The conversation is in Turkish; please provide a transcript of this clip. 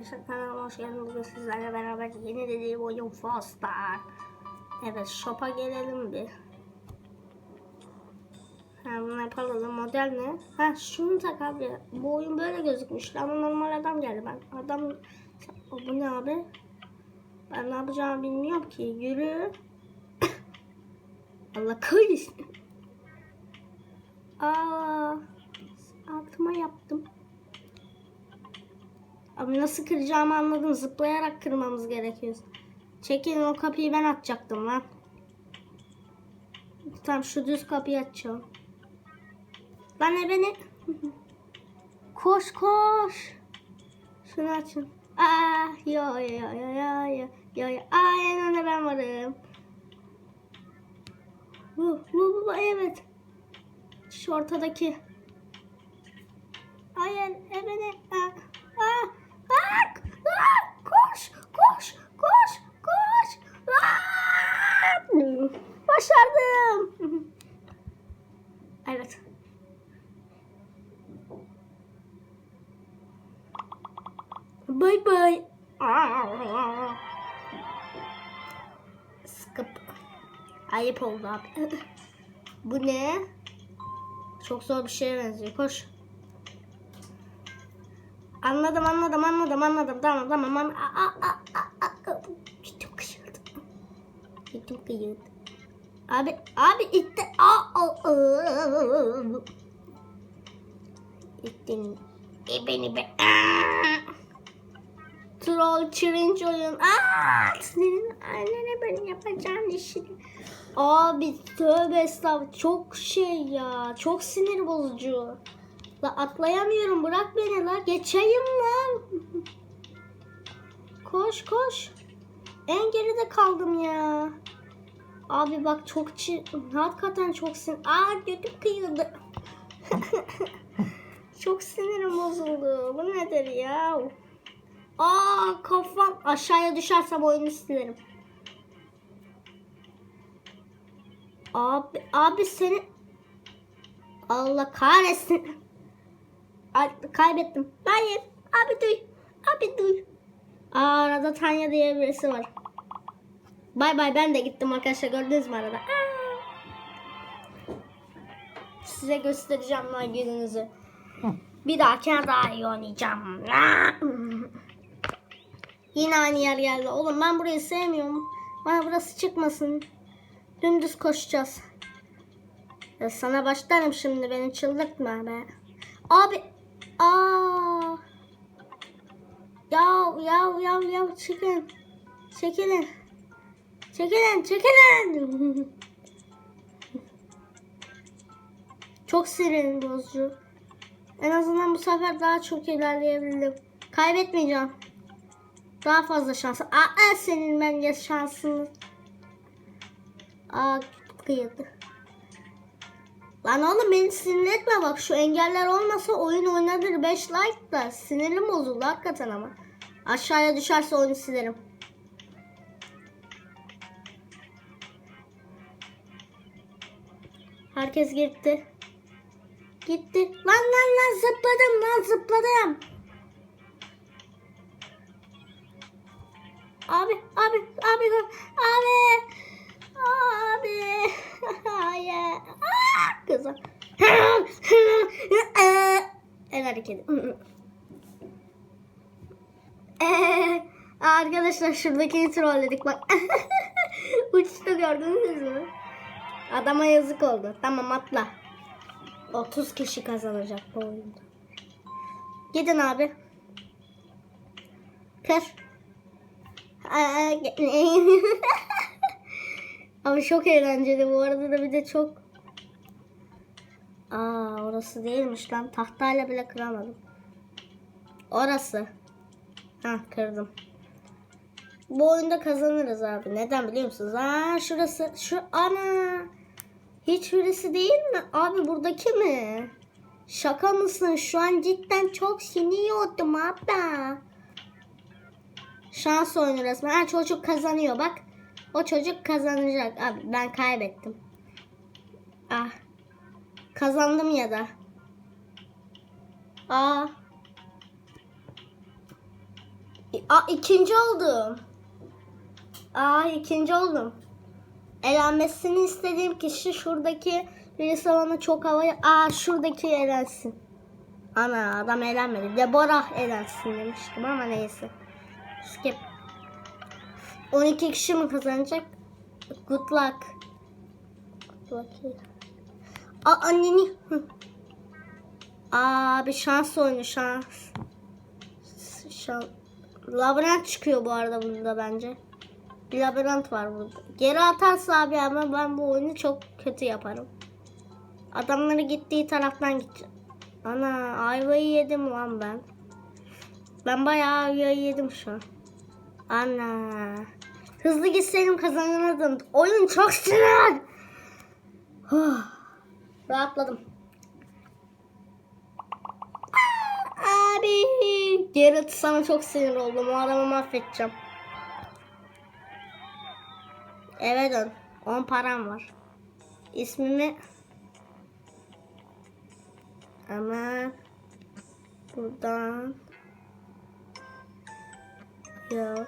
arkadaşlar kanalıma hoş geldiniz. Bugün sizlerle beraber yeni dediğim oyun Faster. Evet shop'a gelelim bir. Ha bunu yapalım. Model ne? Ha şunu tak abi. Bu oyun böyle gözükmüş. Ama normal adam geldi ben. Adam o, bu ne abi? Ben ne yapacağımı bilmiyorum ki. Yürü. Allah kahretsin. Aa, altıma yaptım. Abi nasıl kıracağımı anladım. Zıplayarak kırmamız gerekiyor. Çekin o kapıyı ben açacaktım lan. Tamam şu düz kapıyı açacağım. Lan ne beni? koş koş. Şunu açın. Aa, yo yo yo yo yo yo yo. Aa en önde ben varım. Bu bu bu evet. Şu ortadaki. Hayır, e beni. Aa, aa, aa, aa, koş, koş, koş, koş. Aa! Başardım. Evet. Bay bay. Aa! Skip. Ayıp oldu abi. Bu ne? Çok zor bir şeye benziyor. Koş. Anladım anladım anladım anladım. Tamam tamam. An aa, aa, aa, aa. Gittim kıyırdı. Gittim kıyırdı. Abi abi itti. Aa, aa, aa. İttin. E beni be. Aa. Troll challenge oyun. Aa, senin annene ben yapacağım işini. Abi tövbe estağfurullah. Çok şey ya. Çok sinir bozucu. La atlayamıyorum. Bırak beni la. Geçeyim lan. koş koş. En geride kaldım ya. Abi bak çok çi... Hakikaten çok sin... Aa götüm kıyıldı. çok sinirim bozuldu. Bu nedir ya? Aa kafam aşağıya düşersem oyunu silerim. Abi, abi seni Allah kahretsin. Ay, kaybettim. Hayır. Abi duy. Abi duy. Aa, arada Tanya diye birisi var. Bay bay ben de gittim arkadaşlar gördünüz mü arada? Aa. Size göstereceğim lan gününüzü. Bir dahakine daha iyi oynayacağım. Yine aynı yer geldi. Oğlum ben burayı sevmiyorum. Bana burası çıkmasın. Dümdüz koşacağız. Ya sana başlarım şimdi beni çıldırtma be. Abi. Aa. Ya ya ya ya çekilin. Çekilin. Çekilin çekilin. çok sinir bozucu. En azından bu sefer daha çok ilerleyebildim. Kaybetmeyeceğim. Daha fazla şans. Aa senin bence şansın. Aa kıyıldı. Lan oğlum beni sinir etme bak şu engeller olmasa oyun oynadır 5 like da sinirim bozuldu hakikaten ama. Aşağıya düşerse oyunu silerim. Herkes gitti. Gitti. Lan lan lan zıpladım lan zıpladım. Abi abi abi abi. Abi. Hayır. Aa, kızım. El hareketi. Ee, arkadaşlar şuradaki trolledik bak. Uçtu gördünüz mü? Adama yazık oldu. Tamam atla. 30 kişi kazanacak bu oyunda. Gidin abi. Kır Ama çok eğlenceli bu arada da bir de çok Aa orası değilmiş lan tahtayla bile kıramadım. Orası. Ha kırdım. Bu oyunda kazanırız abi. Neden biliyor musunuz? Aa şurası. Şu ana. Hiç şurası değil mi? Abi buradaki mi? Şaka mısın? Şu an cidden çok siniyordum abi. Şans oyunu resmen. Ha, çocuk kazanıyor bak. O çocuk kazanacak. Abi ben kaybettim. Ah. Kazandım ya da. Aa. Aa, ikinci oldum. Aa ikinci oldum. Elenmesini istediğim kişi şuradaki birisi bana çok havaya... Aa şuradaki elensin. Ana adam elenmedi. Deborah elensin demiştim ama neyse. Skip. 12 kişi mi kazanacak? Good luck. Bakayım. Aa anneni. Aa bir şans oyunu şans. Şans. Labirent çıkıyor bu arada bunda bence. Bir labirent var burada. Geri atarsa abi ama ben bu oyunu çok kötü yaparım. Adamları gittiği taraftan gideceğim. Ana ayvayı yedim lan ben. Ben bayağı ayvayı yedim şu an. Ana. Hızlı gitseydim kazanırdım. Oyun çok sinir. Huh. Rahatladım. Abi. Gerrit sana çok sinir oldum. O adamı mahvedeceğim. Eve dön. 10 param var. İsmimi ama buradan 九